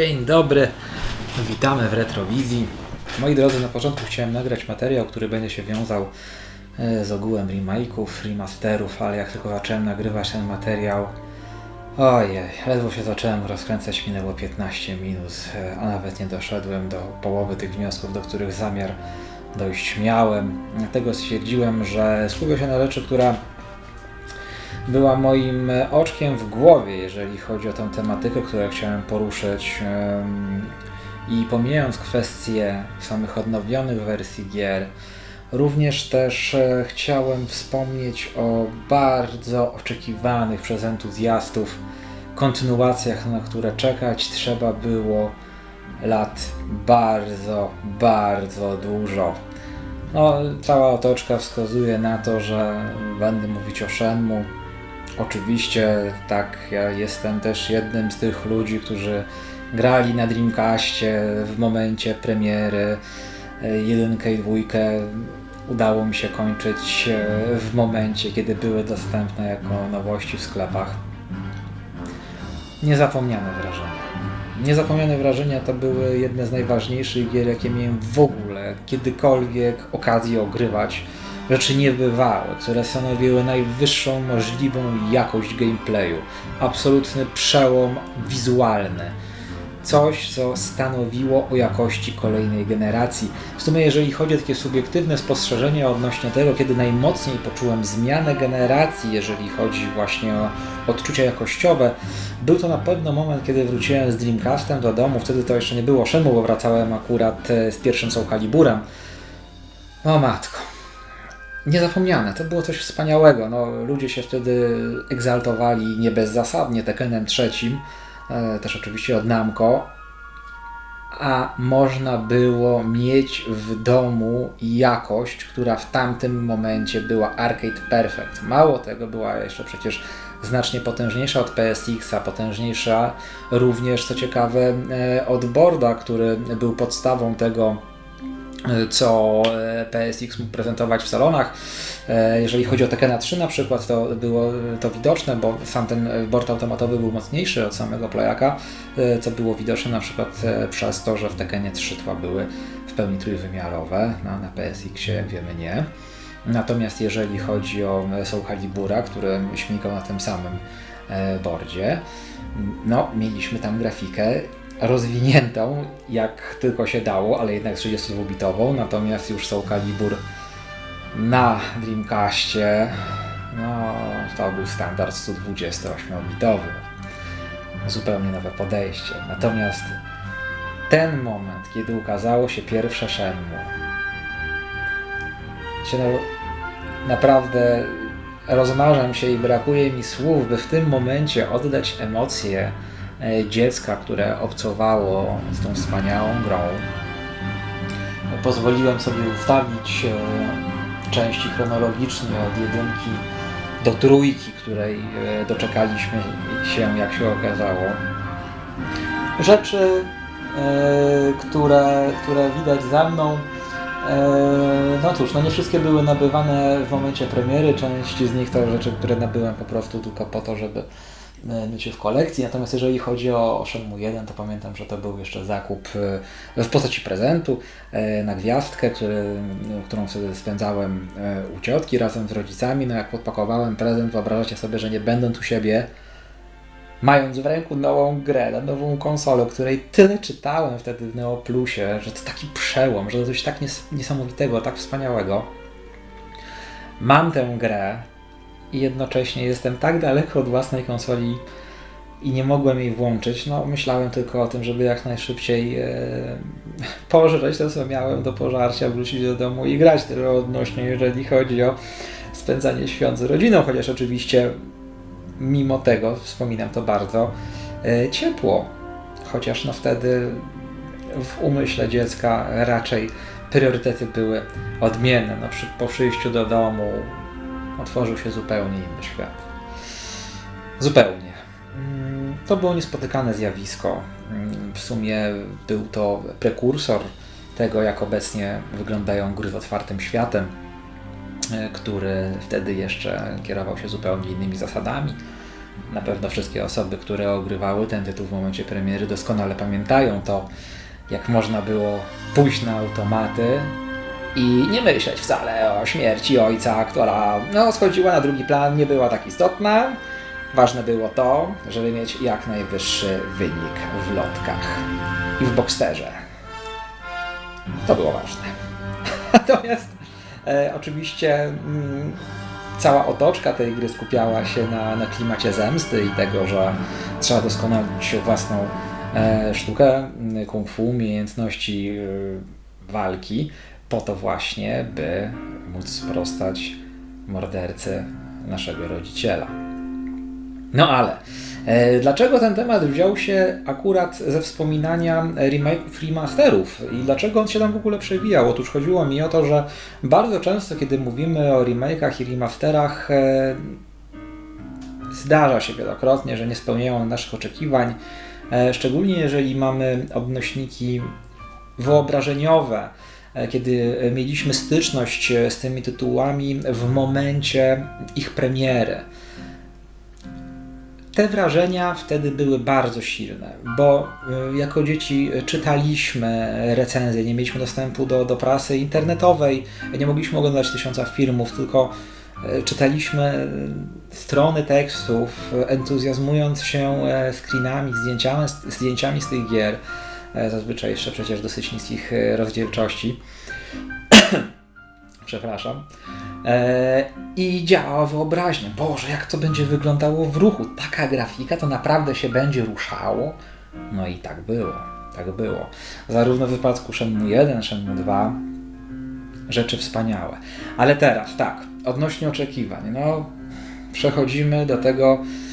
Dzień dobry, witamy w Retrowizji. Moi drodzy, na początku chciałem nagrać materiał, który będzie się wiązał e, z ogółem remake'ów, remasterów, ale jak tylko zacząłem nagrywać ten materiał, ojej, ledwo się zacząłem rozkręcać, minęło 15 minut, e, a nawet nie doszedłem do połowy tych wniosków, do których zamiar dojść miałem. Dlatego stwierdziłem, że skupię się na rzeczy, która była moim e, oczkiem w głowie, jeżeli chodzi o tę tematykę, którą chciałem poruszyć. I pomijając kwestie samych odnowionych wersji gier, również też e, chciałem wspomnieć o bardzo oczekiwanych przez entuzjastów kontynuacjach, na które czekać trzeba było lat bardzo, bardzo dużo. No, cała otoczka wskazuje na to, że będę mówić o Shenmue. Oczywiście, tak, ja jestem też jednym z tych ludzi, którzy grali na Dreamcastie w momencie premiery e, jedynkę i dwójkę. Udało mi się kończyć e, w momencie, kiedy były dostępne jako nowości w sklepach. Niezapomniane wrażenia. Niezapomniane wrażenia to były jedne z najważniejszych gier, jakie miałem w ogóle kiedykolwiek okazję ogrywać. Rzeczy niebywałe, które stanowiły najwyższą możliwą jakość gameplayu. Absolutny przełom wizualny. Coś, co stanowiło o jakości kolejnej generacji. W sumie, jeżeli chodzi o takie subiektywne spostrzeżenia odnośnie tego, kiedy najmocniej poczułem zmianę generacji, jeżeli chodzi właśnie o odczucia jakościowe, był to na pewno moment, kiedy wróciłem z Dreamcastem do domu. Wtedy to jeszcze nie było Shenmue, bo wracałem akurat e, z pierwszym Soul Caliburem. O matko. Niezapomniane, to było coś wspaniałego. No, ludzie się wtedy egzaltowali nie bezzasadnie Tekkenem trzecim, e, też oczywiście od Namco, a można było mieć w domu jakość, która w tamtym momencie była arcade perfect. Mało tego, była jeszcze przecież znacznie potężniejsza od PSX-a, potężniejsza również, co ciekawe, e, od boarda, który był podstawą tego, co e, PSX mógł prezentować w salonach. E, Jeżeli chodzi o Tekkena 3 na przykład, to było to widoczne, bo sam ten board automatowy był mocniejszy od samego playaka, e, co było widoczne na przykład e, przez to, że w Tekkenie 3 tła były w pełni trójwymiarowe, no, na jak wiemy nie. Natomiast jeżeli chodzi o Soul Calibura, który śmigał na tym samym e, boardzie, no mieliśmy tam grafikę rozwiniętą jak tylko się dało, ale jednak 32-bitową, natomiast już Soul Calibur na Dreamcastie, no to był standard 128-bitowy. Zupełnie nowe podejście. Natomiast ten moment, kiedy ukazało się pierwsze Shenmue, się naprawdę rozmarzam się i brakuje mi słów, by w tym momencie oddać emocje dziecka, które obcowało z tą wspaniałą grą. Pozwoliłem sobie ustawić e, części chronologicznie od jedynki do trójki, której e, doczekaliśmy się, jak się okazało. Rzeczy, e, które, które widać za mną, e, no cóż, no nie wszystkie były nabywane w momencie premiery, część z nich to rzeczy, które nabyłem po prostu tylko po to, żeby e, mieć je w kolekcji. Natomiast jeżeli chodzi o, Shenmue 1, to pamiętam, że to był jeszcze zakup e, w postaci prezentu e, na gwiazdkę, który, no, którą wtedy spędzałem e, u ciotki razem z rodzicami. No jak podpakowałem prezent, wyobrażacie sobie, że nie będąc u siebie, mając w ręku nową grę, nową konsolę, o której tyle czytałem wtedy w Neo Plusie, że to taki przełom, że to coś tak nies- niesamowitego, tak wspaniałego. Mam tę grę i jednocześnie jestem tak daleko od własnej konsoli i nie mogłem jej włączyć. No, myślałem tylko o tym, żeby jak najszybciej e, pożreć to, co miałem do pożarcia, wrócić do domu i grać tyle odnośnie, jeżeli chodzi o spędzanie świąt z rodziną, chociaż oczywiście mimo tego, wspominam to bardzo, e, ciepło. Chociaż no wtedy w umyśle dziecka raczej priorytety były odmienne. No, przy, po przyjściu do domu otworzył się zupełnie inny świat. Zupełnie. Mm, To było niespotykane zjawisko. Mm, W sumie był to prekursor tego, jak obecnie wyglądają gry z otwartym światem, e, który wtedy jeszcze kierował się zupełnie innymi zasadami. Na pewno wszystkie osoby, które ogrywały ten tytuł w momencie premiery, doskonale pamiętają to, jak można było pójść na automaty i nie myśleć wcale o śmierci ojca, która no, schodziła na drugi plan, nie była tak istotna. Ważne było to, żeby mieć jak najwyższy wynik w lotkach i w Boxsterze. To było ważne. Natomiast e, oczywiście mm, cała otoczka tej gry skupiała się na, na klimacie zemsty i tego, że trzeba doskonalić własną e, sztukę mm, kung fu, umiejętności e, walki, po to właśnie, by móc sprostać mordercy naszego rodziciela. No ale e, dlaczego ten temat wziął się akurat ze wspominania remake'ów, remasterów i dlaczego on się tam w ogóle przewijał? Otóż chodziło mi o to, że bardzo często, kiedy mówimy o remake'ach i remasterach, e, zdarza się wielokrotnie, że nie spełniają naszych oczekiwań, e, szczególnie jeżeli mamy odnośniki wyobrażeniowe, kiedy mieliśmy styczność z tymi tytułami w momencie ich premiery. Te wrażenia wtedy były bardzo silne, bo jako dzieci czytaliśmy recenzje, nie mieliśmy dostępu do, do prasy internetowej, nie mogliśmy oglądać tysiąca filmów, tylko czytaliśmy strony tekstów, entuzjazmując się e, screenami, zdjęciami, zdjęciami z tych gier, e, zazwyczaj jeszcze przecież dosyć niskich e, rozdzielczości. Przepraszam. E, I działa wyobraźnia. Boże, jak to będzie wyglądało w ruchu. Taka grafika to naprawdę się będzie ruszało. No i tak było. Tak było. Zarówno w wypadku Shenmue 1, Shenmue 2 rzeczy wspaniałe. Ale teraz, tak, odnośnie oczekiwań. No, przechodzimy do tego, e,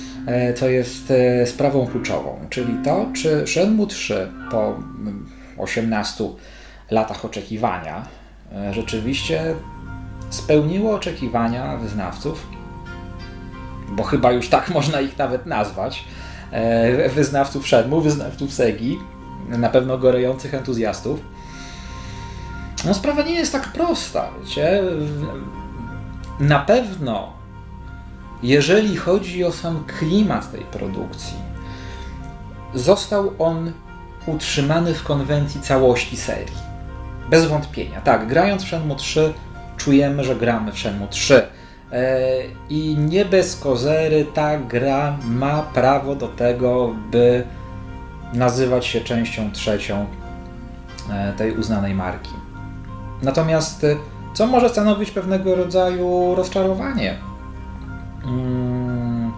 co jest e, sprawą kluczową, czyli to, czy Shenmue 3 po 18 mm, latach oczekiwania rzeczywiście spełniło oczekiwania wyznawców, bo chyba już tak można ich nawet nazwać, e, wyznawców Shenmue, wyznawców Segi, na pewno gorejących entuzjastów. No sprawa nie jest tak prosta, wiecie. Na pewno, jeżeli chodzi o sam klimat tej produkcji, został on utrzymany w konwencji całości serii. Bez wątpienia. Tak, grając w Shenmue 3 czujemy, że gramy w Shenmue 3. E, I nie bez kozery ta gra ma prawo do tego, by nazywać się częścią trzecią e, tej uznanej marki. Natomiast e, co może stanowić pewnego rodzaju rozczarowanie? Mm,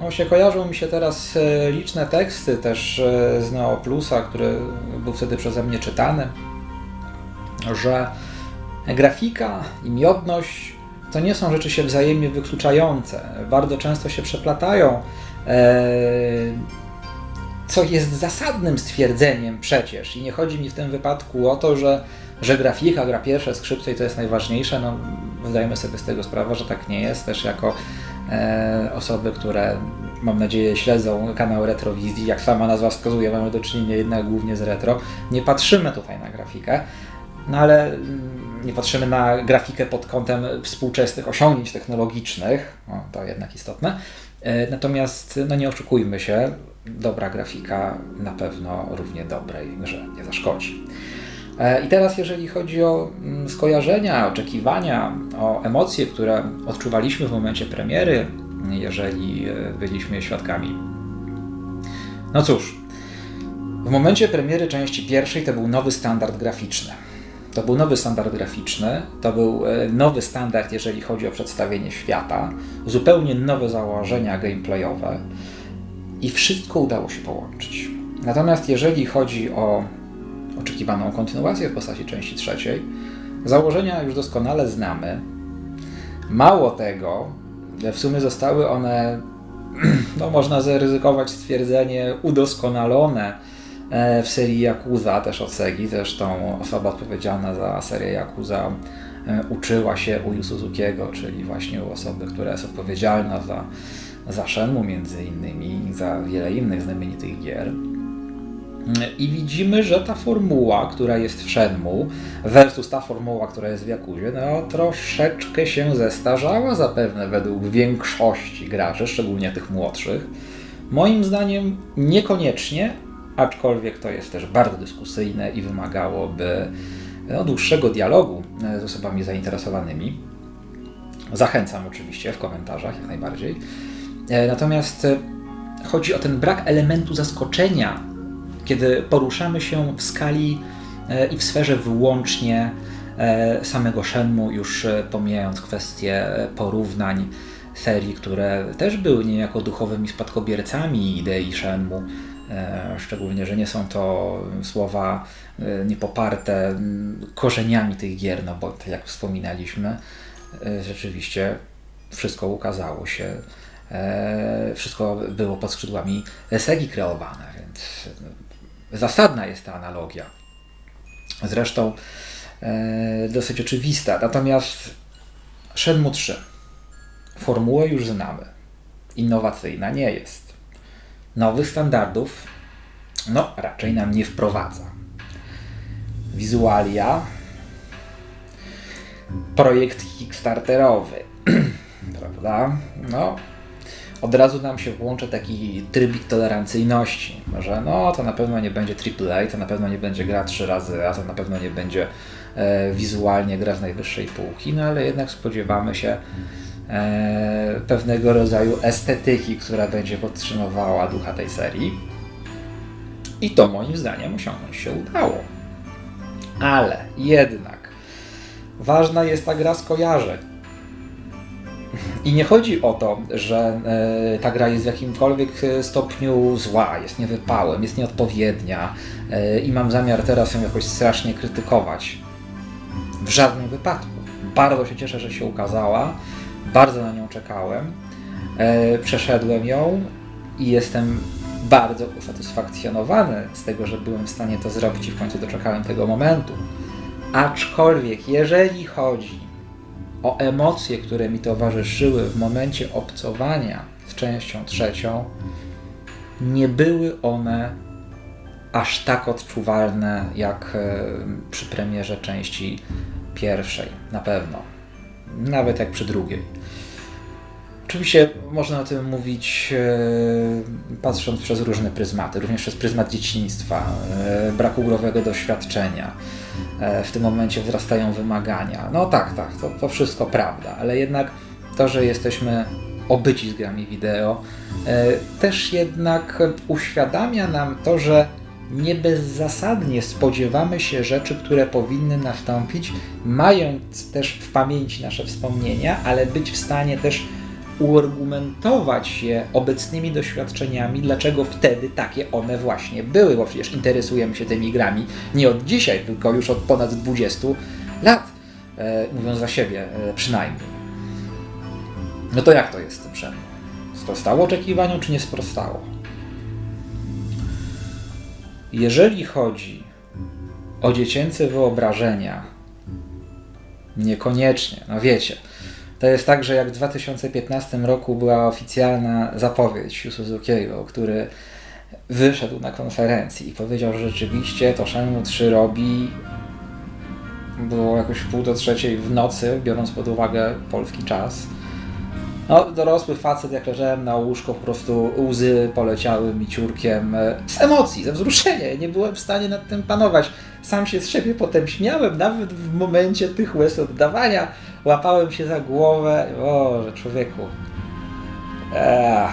no się kojarzą mi się teraz liczne teksty też z Neo Plusa, który był wtedy przeze mnie czytany, że grafika i miodność to nie są rzeczy się wzajemnie wykluczające. Bardzo często się przeplatają. E, co jest zasadnym stwierdzeniem przecież. I nie chodzi mi w tym wypadku o to, że, że grafika gra pierwsze skrzypce i to jest najważniejsze. No, zdajemy sobie z tego sprawę, że tak nie jest. Też jako e, osoby, które mam nadzieję śledzą kanał Retrowizji, jak sama nazwa wskazuje, mamy do czynienia jednak głównie z retro. Nie patrzymy tutaj na grafikę, no ale mm, nie patrzymy na grafikę pod kątem współczesnych osiągnięć technologicznych, o, to jednak istotne. E, natomiast no nie oszukujmy się, dobra grafika na pewno równie dobrej grze nie zaszkodzi. E, I teraz, jeżeli chodzi o mm, skojarzenia, oczekiwania, o emocje, które odczuwaliśmy w momencie premiery, jeżeli e, byliśmy świadkami. No cóż, w momencie premiery części pierwszej to był nowy standard graficzny. To był nowy standard graficzny, to był e, nowy standard, jeżeli chodzi o przedstawienie świata, zupełnie nowe założenia gameplayowe i wszystko udało się połączyć. Natomiast jeżeli chodzi o oczekiwaną kontynuację w postaci części trzeciej, założenia już doskonale znamy. Mało tego, w sumie zostały one, no można zaryzykować stwierdzenie, udoskonalone E, w serii Yakuza, też od Segi, zresztą osoba odpowiedzialna za serię Yakuza e, uczyła się u Suzukiego, czyli właśnie u osoby, która jest odpowiedzialna za, za Shenmue między innymi za wiele innych znamienitych gier. I widzimy, że ta formuła, która jest w Shenmue versus ta formuła, która jest w Jakuzie, no troszeczkę się zestarzała zapewne według większości graczy, szczególnie tych młodszych. Moim zdaniem niekoniecznie, aczkolwiek to jest też bardzo dyskusyjne i wymagałoby no, dłuższego dialogu e, z osobami zainteresowanymi. Zachęcam oczywiście w komentarzach jak najbardziej. E, Natomiast e, chodzi o ten brak elementu zaskoczenia, kiedy poruszamy się w skali e, i w sferze wyłącznie e, samego Shenmue, już e, pomijając kwestie porównań serii, które też były niejako duchowymi spadkobiercami idei Shenmue, e, szczególnie, że nie są to słowa niepoparte korzeniami tych gier, no bo tak jak wspominaliśmy, rzeczywiście wszystko ukazało się, wszystko było pod skrzydłami Segi kreowane, więc zasadna jest ta analogia. Zresztą e, dosyć oczywista. Natomiast Shenmue 3. Formułę już znamy. Innowacyjna nie jest. Nowych standardów no raczej nam nie wprowadza. Wizualia projekt kickstarterowy, prawda? No, od razu nam się włącza taki trybik tolerancyjności, że no to na pewno nie będzie AAA, to na pewno nie będzie gra trzy razy, a to na pewno nie będzie e, wizualnie gra z najwyższej półki, no ale jednak spodziewamy się e, pewnego rodzaju estetyki, która będzie podtrzymywała ducha tej serii. I to moim zdaniem osiągnąć się udało. Ale jednak ważna jest ta gra skojarzeń. I nie chodzi o to, że e, ta gra jest w jakimkolwiek e, stopniu zła, jest niewypałem, jest nieodpowiednia e, i mam zamiar teraz ją jakoś strasznie krytykować. W żadnym wypadku. Bardzo się cieszę, że się ukazała. Bardzo na nią czekałem. Przeszedłem ją i jestem bardzo usatysfakcjonowany z tego, że byłem w stanie to zrobić i w końcu doczekałem tego momentu. Aczkolwiek, jeżeli chodzi o emocje, które mi towarzyszyły w momencie obcowania z częścią trzecią, nie były one aż tak odczuwalne jak e, przy premierze części pierwszej, na pewno. Nawet jak przy drugiej. Oczywiście można o tym mówić e, patrząc przez różne pryzmaty, również przez pryzmat dzieciństwa, e, braku growego doświadczenia. E, w tym momencie wzrastają wymagania. No tak, tak, to, to wszystko prawda, ale jednak to, że jesteśmy obyci z grami wideo, e, też jednak uświadamia nam to, że nie bezzasadnie spodziewamy się rzeczy, które powinny nastąpić, mając też w pamięci nasze wspomnienia, ale być w stanie też uargumentować je obecnymi doświadczeniami, dlaczego wtedy takie one właśnie były, bo przecież interesujemy się tymi grami nie od dzisiaj, tylko już od ponad 20 lat, e, mówiąc za siebie e, przynajmniej. No to jak to jest z tym? Sprostało oczekiwaniom, czy nie sprostało? Jeżeli chodzi o dziecięce wyobrażenia, niekoniecznie, no wiecie, to jest tak, że jak w 2015 roku była oficjalna zapowiedź Suzukiego, który wyszedł na konferencji i powiedział, że rzeczywiście to Shenmue 3 robi było jakoś w pół do trzeciej w nocy, biorąc pod uwagę polski czas. No, dorosły facet, jak leżałem na łóżko, po prostu łzy poleciały mi ciurkiem e, z emocji, ze wzruszenia. Nie byłem w stanie nad tym panować. Sam się z siebie potem śmiałem, nawet w momencie tych łez oddawania. Łapałem się za głowę. O, że człowieku. Ech,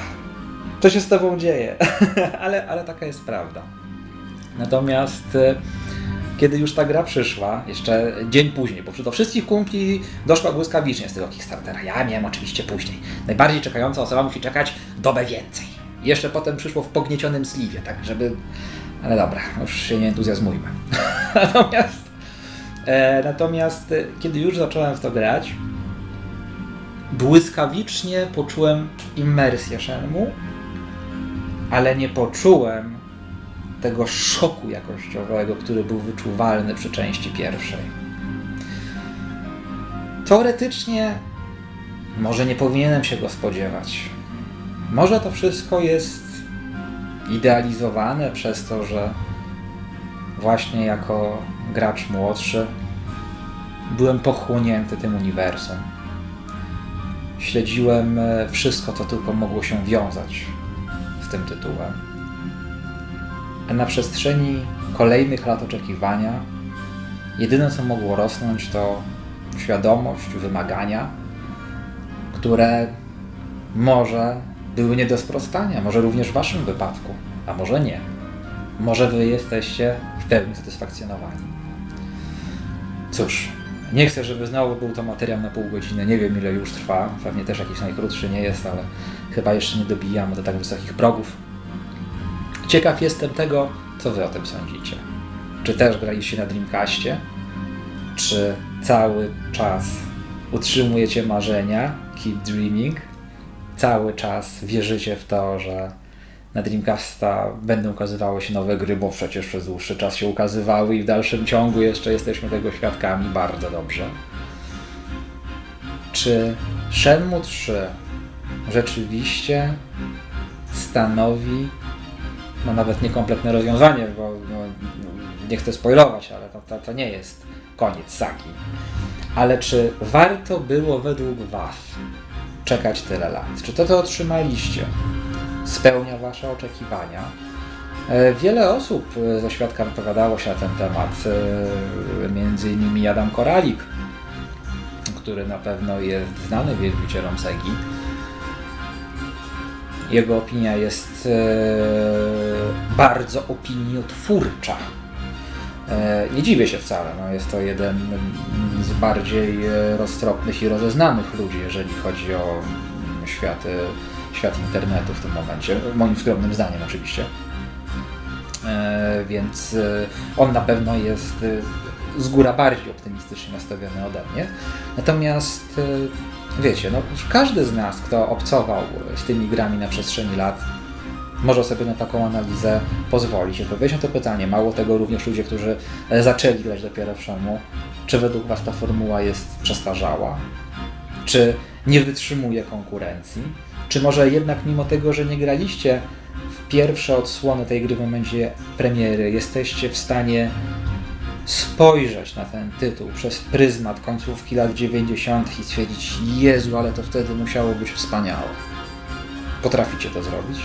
to się z tobą dzieje. ale, ale taka jest prawda. Natomiast e, kiedy już ta gra przyszła, jeszcze dzień później, bo do wszystkich kumpli doszła błyskawicznie z tego Kickstartera. Ja miałem oczywiście później. Najbardziej czekająca osoba musi czekać dobę więcej. Jeszcze potem przyszło w pogniecionym sliwie, tak żeby... Ale dobra, już się nie entuzjazmujmy. natomiast, natomiast e, kiedy już zacząłem w to grać, błyskawicznie poczułem immersję Shenmue, ale nie poczułem tego szoku jakościowego, który był wyczuwalny przy części pierwszej. Teoretycznie może nie powinienem się go spodziewać. Może to wszystko jest idealizowane przez to, że właśnie jako gracz młodszy byłem pochłonięty tym uniwersum. Śledziłem e, wszystko, co tylko mogło się wiązać z tym tytułem. A na przestrzeni kolejnych lat oczekiwania, jedyne co mogło rosnąć to świadomość, wymagania, które może były nie do sprostania, może również w Waszym wypadku, a może nie. Może Wy jesteście w pełni satysfakcjonowani. Cóż, nie chcę, żeby znowu był to materiał na pół godziny. Nie wiem, ile już trwa. Pewnie też jakiś najkrótszy nie jest, ale chyba jeszcze nie dobijamy do tak wysokich progów. Ciekaw jestem tego, co Wy o tym sądzicie. Czy też graliście na Dreamcastie? Czy cały czas utrzymujecie marzenia? Keep dreaming? Cały czas wierzycie w to, że na Dreamcasta będą ukazywały się nowe gry, bo przecież przez dłuższy czas się ukazywały i w dalszym ciągu jeszcze jesteśmy tego świadkami bardzo dobrze. Czy Shenmue 3 rzeczywiście stanowi no nawet niekompletne rozwiązanie, bo no, nie chcę spoilować, ale to, to, to nie jest koniec sagi. Ale czy warto było według Was czekać tyle lat? Czy to, co otrzymaliście, spełnia Wasze oczekiwania? E, Wiele osób e, ze świadka wypowiadało się na ten temat, e, między innymi Adam Koralik, który na pewno jest znany wielbicielom Segi. Jego opinia jest bardzo opiniotwórcza. Nie dziwię się wcale, no jest to jeden z bardziej roztropnych i rozeznanych ludzi, jeżeli chodzi o mm, świat, internetu w tym momencie, moim skromnym zdaniem oczywiście. E, więc e, on na pewno jest e, z góra bardziej optymistycznie nastawiony ode mnie. Natomiast wiecie, no, każdy z nas, kto obcował z tymi grami na przestrzeni lat, może sobie na taką analizę pozwolić i odpowiedzieć na to pytanie. Mało tego, również ludzie, którzy zaczęli grać dopiero w Shenmue, czy według Was ta formuła jest przestarzała? Czy nie wytrzymuje konkurencji? Czy może jednak mimo tego, że nie graliście w pierwsze odsłony tej gry w momencie premiery, jesteście w stanie spojrzeć na ten tytuł przez pryzmat końcówki lat 90. i stwierdzić, Jezu, ale to wtedy musiało być wspaniałe. Potraficie to zrobić?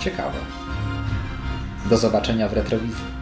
Ciekawe. Do zobaczenia w retrowizji.